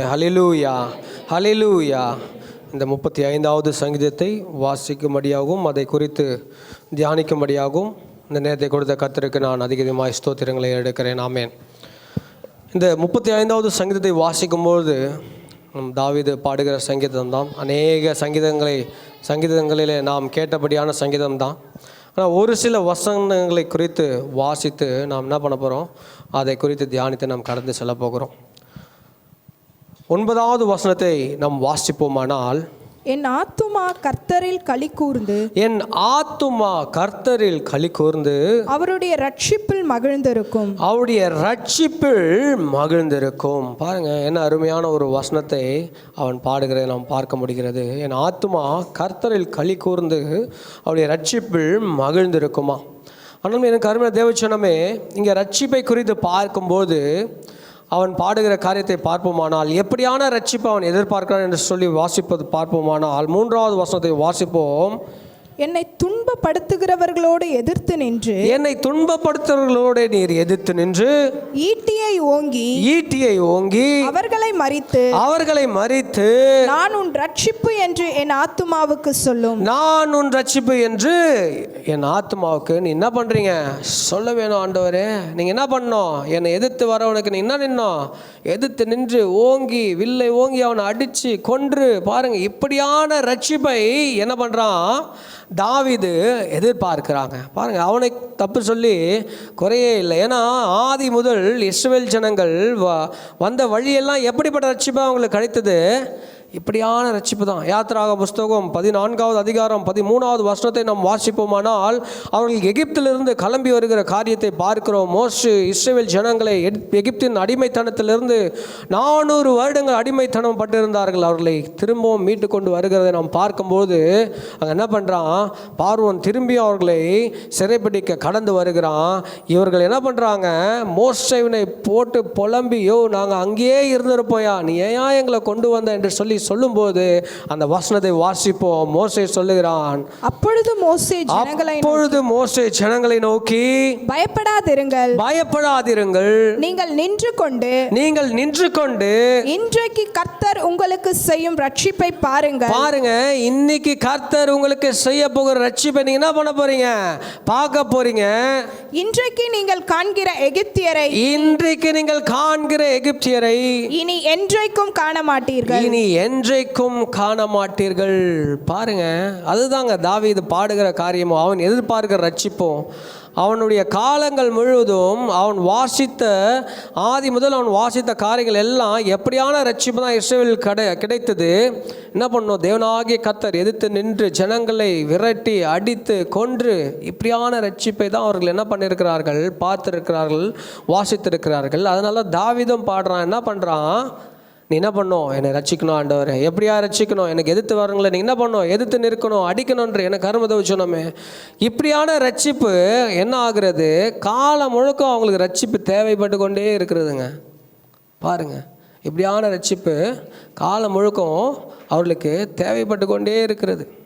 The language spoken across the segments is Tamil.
ஹலிலூயா ஹலிலூயா இந்த முப்பத்தி ஐந்தாவது சங்கீதத்தை வாசிக்கும்படியாகவும் அதை குறித்து தியானிக்கும்படியாகவும் இந்த நேரத்தை கொடுத்த கத்திற்கு நான் அதிகமாக ஸ்தோத்திரங்களை எடுக்கிறேன். ஆமேன். இந்த முப்பத்தி ஐந்தாவது சங்கீதத்தை வாசிக்கும்போது நம் தாவிது பாடுகிற சங்கீதம் தான் அநேக சங்கீதங்களை சங்கீதங்களிலே நாம் கேட்டபடியான சங்கீதம் தான் ஆனால் ஒரு சில வசனங்களை குறித்து வாசித்து நாம் என்ன பண்ண போகிறோம் அதை குறித்து தியானித்து நாம் கடந்து செல்ல போகிறோம். ஒன்பதாவது வசனத்தை நாம் வாசிப்போமானால் என் ஆத்துமா கர்த்தரில் களி கூர்ந்து என் ஆத்துமா கர்த்தரில் களி கூர்ந்து அவருடைய ரட்சிப்பில் மகிழ்ந்திருக்கும். அவருடைய ரட்சிப்பில் மகிழ்ந்திருக்கும். பாருங்க என்ன அருமையான ஒரு வசனத்தை அவன் பாடுகிறதை நாம் பார்க்க முடிகிறது. என் ஆத்துமா கர்த்தரில் களி கூர்ந்து அவருடைய ரட்சிப்பில் மகிழ்ந்திருக்குமா? ஆனால் எனக்கு அருமையான தேவச்சனமே இங்கே ரட்சிப்பை குறித்து பார்க்கும்போது அவன் பாடுகிற காரியத்தை பார்ப்போமானால் எப்படியான ரட்சிப்பை அவன் எதிர்பார்க்கிறான் என்று சொல்லி வாசிப்பது பார்ப்போமானால். மூன்றாவது வசனத்தை வாசிப்போம். என்னை துன்பப்படுத்துகிறவர்களோடு எதிர்த்து நின்று என்னை துன்பப்படுத்துறவர்களோடு நீர் எதிர்த்து நின்று ஈட்டியை ஓங்கி ஈட்டியை ஓங்கி அவர்களை மறித்து அவர்களை மறித்து நான் உன் ரட்சிப்பு என்று என் ஆத்துமாவுக்கு சொல்லும். நான் உன் ரட்சிப்பு என்று என் ஆத்மாவுக்கு நீ என்ன பண்றீங்க? சொல்ல வேணும் ஆண்டவரே. நீங்க என்ன பண்ணோம் என்னை எதிர்த்து வரவனுக்கு நீ என்ன நின்னோம்? எதிர்த்து நின்று ஓங்கி வில்லை ஓங்கி அவனை அடிச்சு கொன்று பாருங்க. இப்படியான ரட்சிப்பை என்ன பண்றான்? தாவிது எதிர்பார்க்கிறாங்க. பாருங்கள் அவனை தப்பு சொல்லி குறையே இல்லை. ஏன்னா ஆதி முதல் இஸ்ரவேல் ஜனங்கள் வ- வந்த வழியெல்லாம் எப்படிப்பட்ட ரட்சிப்பாக அவங்களுக்கு கிடைத்தது? இப்படியான ரட்சிப்பு தான். யாத்திராக புஸ்தகம் பதினான்காவது அதிகாரம் பதிமூணாவது வருஷத்தை நாம் வாசிப்போமானால் அவர்கள் எகிப்திலிருந்து கிளம்பி வருகிற காரியத்தை பார்க்கிறோம். மோஸ்ட் இஸ்ரேல் ஜனங்களை எகிப்தின் அடிமைத்தனத்திலிருந்து நானூறு வருடங்கள் அடிமைத்தனம் பட்டிருந்தார்கள். அவர்களை திரும்பவும் மீட்டு கொண்டு வருகிறதை நாம் பார்க்கும்போது அங்கே என்ன பண்ணுறான் பார்வன் திரும்பி அவர்களை சிறைப்பிடிக்க கடந்து வருகிறான். இவர்கள் என்ன பண்ணுறாங்க மோஸ்டைவினை போட்டு புலம்பியோ நாங்கள் அங்கேயே இருந்திருப்போயா? நீ ஏன் எங்களை கொண்டு வந்த? என்று சொல்லி சொல்லும்போது அந்த வசனத்தை வாசிப்போம். மோசை சொல்லுகிறான் அப்பொழுது மோசே ஜனங்களை அப்பொழுது மோசே ஜனங்களை நோக்கி பயப்படாதிருங்கள். பயப்படாதிருங்கள். நீங்கள் நின்று கொண்டு நீங்கள் நின்று கொண்டு இன்றைக்கு கர்த்தர் உங்களுக்கு செய்யும் ரட்சிப்பை பாருங்கள். பாருங்க இன்னைக்கு கர்த்தர் உங்களுக்கு செய்ய போகிற ரட்சிப்பை நீங்க என்ன பண்ண போறீங்க? பார்க்க போறீங்க. இன்றைக்கு நீங்கள் காண்கிற எகிப்தியரை இன்றைக்கு நீங்கள் காண்கிற எகிப்தியரை இனி என்றைக்கும் காண மாட்டீர்கள் இனி என்றைக்கும் காண மாட்டீர்கள் பாருங்க அதுதாங்க தாவீது பாடுகிற காரியமும். அவன் எதிர்பார்க்கிற ரட்சிப்போம். அவனுடைய காலங்கள் முழுவதும் அவன் வாசித்த ஆதி முதல் அவன் வாசித்த காரியங்கள் எல்லாம் எப்படியான ரட்சிப்பு தான் இஸ்ரேவில் கடை கிடைத்தது. என்ன பண்ணோம்? தேவனாகிய கத்தர் எதிர்த்து நின்று ஜனங்களை விரட்டி அடித்து கொன்று இப்படியான ரட்சிப்பை தான் அவர்கள் என்ன பண்ணியிருக்கிறார்கள்? பார்த்துருக்கிறார்கள் வாசித்திருக்கிறார்கள். அதனால தாவிதம் பாடுறான். என்ன பண்ணுறான் நீ என்ன பண்ணும்? என்னை ரசிக்கணும் ஆண்டவரே. எப்படியா ரசிக்கணும் எனக்கு எதிர்த்து வரவங்கள நீ என்ன பண்ணும்? எதிர்த்து நிற்கணும் அடிக்கணுன்ற எனக்கு கருமதை சொன்னோமே. இப்படியான ரட்சிப்பு என்ன ஆகுறது? காலம் முழுக்க அவங்களுக்கு ரட்சிப்பு தேவைப்பட்டு கொண்டே இருக்கிறதுங்க. பாருங்க. இப்படியான ரட்சிப்பு காலம் முழுக்கம் அவர்களுக்கு தேவைப்பட்டு கொண்டே இருக்கிறது.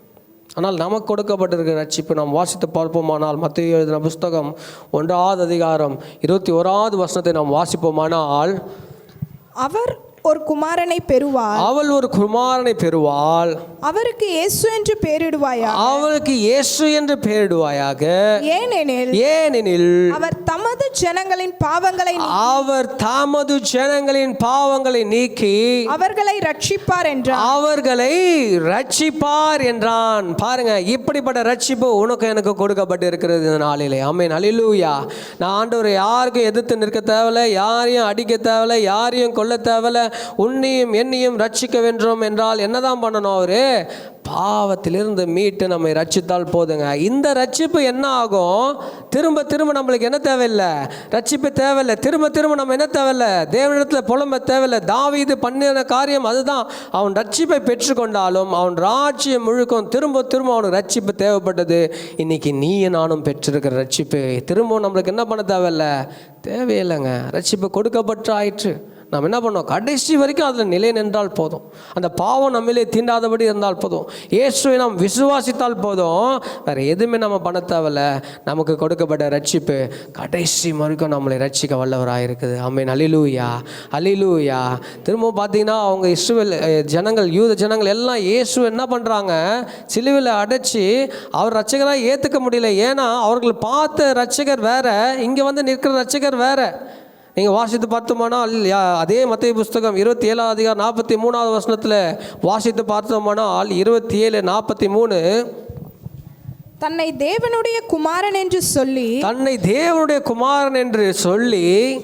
ஆனால் நமக்கு கொடுக்கப்பட்டிருக்கிற ரட்சிப்பு நாம் வாசித்து பார்ப்போமானால் மத்திய எழுதின புஸ்தகம் ஒன்றாவது அதிகாரம் இருபத்தி ஓராவது வசனத்தை நாம் வாசிப்போமானால் அவர் ஒரு குமாரனை பெறுவார் அவள் ஒரு குமாரனை பெறுவாள். அவருக்கு இயேசு என்று பெயரிடுவாயா அவளுக்கு இயேசு என்று பெயரிடுவாயாக. ஏனெனில் ஏனெனில் அவர் தமது ஜனங்களின் பாவங்களை அவர் தமது ஜனங்களின் பாவங்களை நீக்கி அவர்களை ரட்சிப்பார் என்றார். அவர்களை ரட்சிப்பார் என்றான். பாருங்க இப்படிப்பட்ட ரட்சிப்பு உனக்கு எனக்கு கொடுக்கப்பட்டு இருக்கிறது இந்த நாளிலே. ஆமென். அல்லேலூயா நான் ஆண்டவரை யாருக்கும் எதிர்த்து நிற்க தேவையில்ல யாரையும் அடிக்க தேவையில்ல யாரையும் கொல்ல தேவையில்ல. உன்னையும் என்னையும் ரட்சிக்க வேண்டும் என்றால் என்னதான் பண்ணணும் அவரு? பாவத்திலிருந்து மீட்டு நம்மை ரட்சித்தால் போதுங்க. இந்த ரட்சிப்பு என்ன ஆகும்? திரும்ப திரும்ப நம்மளுக்கு என்ன தேவையில்லை? ரட்சிப்பு தேவையில்லை. திரும்ப திரும்ப நம்ம என்ன தேவையில்லை? தேவனிடத்தில் புலம்ப தேவையில்லை. இது பண்ணின காரியம் அதுதான். அவன் ரட்சிப்பை பெற்றுக்கொண்டாலும் அவன் ராஜ்யம் முழுக்கும் திரும்ப திரும்ப அவனுக்கு ரட்சிப்பு தேவைப்பட்டது. இன்னைக்கு நீயும் நானும் பெற்றிருக்கிற ரட்சிப்பு. திரும்பவும் நம்மளுக்கு என்ன பண்ண தேவையில்லை? தேவையில்லைங்க. ரட்சிப்பு கொடுக்கப்பட்டு ஆயிற்று. நம்ம என்ன பண்ணோம் கடைசி வரைக்கும் அதில் நிலை நின்றால் போதும். அந்த பாவம் நம்மளே தீண்டாதபடி இருந்தால் போதும். இயேசுவை நாம் விசுவாசித்தால் போதும். வேறு எதுவுமே நம்ம பண்ண தேவையில்ல. நமக்கு கொடுக்கப்பட்ட ரட்சிப்பு கடைசி வரைக்கும் நம்மளை ரட்சிக்க வல்லவராக இருக்குது. அம்மேன் அலிலூயா அலிலூயா திரும்பவும் பார்த்தீங்கன்னா அவங்க இஸ்ரேல் ஜனங்கள் யூத ஜனங்கள் எல்லாம் இயேசு என்ன பண்ணுறாங்க சிலுவில் அடைச்சி அவர் ரட்சகராக ஏற்றுக்க முடியல. ஏன்னா அவர்கள் பார்த்த ரட்சகர் வேற இங்கே வந்து நிற்கிற ரட்சகர் வேறு. நீங்கள் வாசித்து பார்த்தோமானால் அதே மத்திய புஸ்தகம் இருபத்தி ஏழாவது அதிகாரம் நாற்பத்தி மூணாவது வசனத்தில் வாசித்து பார்த்தோமானால் இருபத்தி ஏழு நாற்பத்தி மூணு தன்னை தேவனுடைய குமாரன் என்று சொல்லி தன்னை தேவனுடைய குமாரன் என்று சொல்லி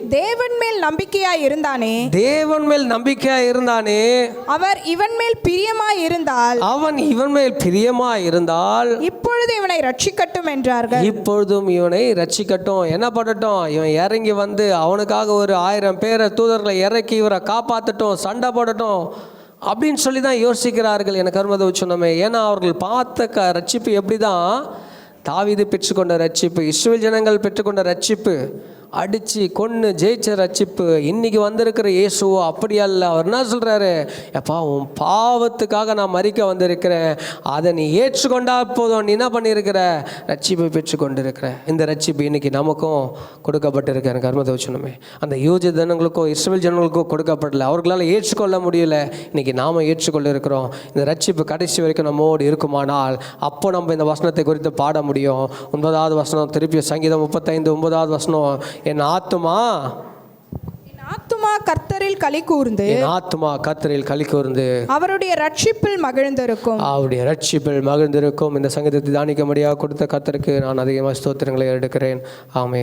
தேவன் மேல் நம்பிக்கையாய் இருந்தானே? தேவன் மேல் நம்பிக்கையாக இருந்தானே? அவர் இவன் மேல் பிரியமாய் இருந்தால் அவன் இவன் மேல் பிரியமா இருந்தால் இப்பொழுது இவனை ரட்சிக்கட்டும் என்றார்கள். இப்பொழுதும் இவனை ரட்சிக்கட்டும் என்ன பண்ணட்டும் இவன் இறங்கி வந்து அவனுக்காக ஒரு ஆயிரம் பேரை தூதர்களை இறக்கி இவரை காப்பாற்றட்டும் சண்டை போடட்டும். அப்படின்னு சொல்லி தான் யோசிக்கிறார்கள். என கருமதை சொன்னோமே ஏன்னா அவர்கள் பார்த்த க ரட்சிப்பு எப்படி தான் தாவிது பெற்றுக்கொண்ட ரட்சிப்பு இஸ்ரேல் ஜனங்கள் பெற்றுக்கொண்ட ரட்சிப்பு. அடித்து கொன்று ஜெயிச்ச ரச்சிப்பு இன்னைக்கு வந்திருக்கிற இயேசுவோ அப்படி அல்ல. அவர் என்ன சொல்கிறாரு எப்பா உன் பாவத்துக்காக நான் மறிக்க வந்திருக்கிறேன். அதை நீ ஏற்றுக்கொண்டா போதும். நீ என்ன பண்ணியிருக்கிற? ரட்சிப்பை பெற்றுக்கொண்டிருக்கிற இந்த ரட்சிப்பு இன்னைக்கு நமக்கும் கொடுக்கப்பட்டிருக்க. எனக்கு அருமதை அந்த யூஜ ஜனங்களுக்கோ இஸ்ரேல் ஜனங்களுக்கோ கொடுக்கப்படலை. அவர்களால் ஏற்றுக்கொள்ள முடியல. இன்னைக்கு நாம் ஏற்றுக்கொள்ள இருக்கிறோம் இந்த ரட்சிப்பு கடைசி வரைக்கும் நம்மோடு இருக்குமானால் அப்போ நம்ம இந்த வசனத்தை குறித்து பாட முடியும். ஒன்பதாவது வசனம் திருப்பி சங்கீதம் முப்பத்தைந்து ஒன்பதாவது வசனம். என் ஆத்துமா? ஆத்துமா கர்த்தரில் களி கூர்ந்து. ஆத்துமா கத்தரில் களி கூர்ந்து. அவருடைய ரட்சிப்பில் மகிழ்ந்திருக்கும். அவருடைய ரட்சிப்பில் மகிழ்ந்திருக்கும். இந்த சங்கீதத்தை தானிக்க முடியாக கொடுத்த கத்தருக்கு நான் அதிகமாக ஸ்தோத்திரங்களை எடுக்கிறேன். ஆமென்.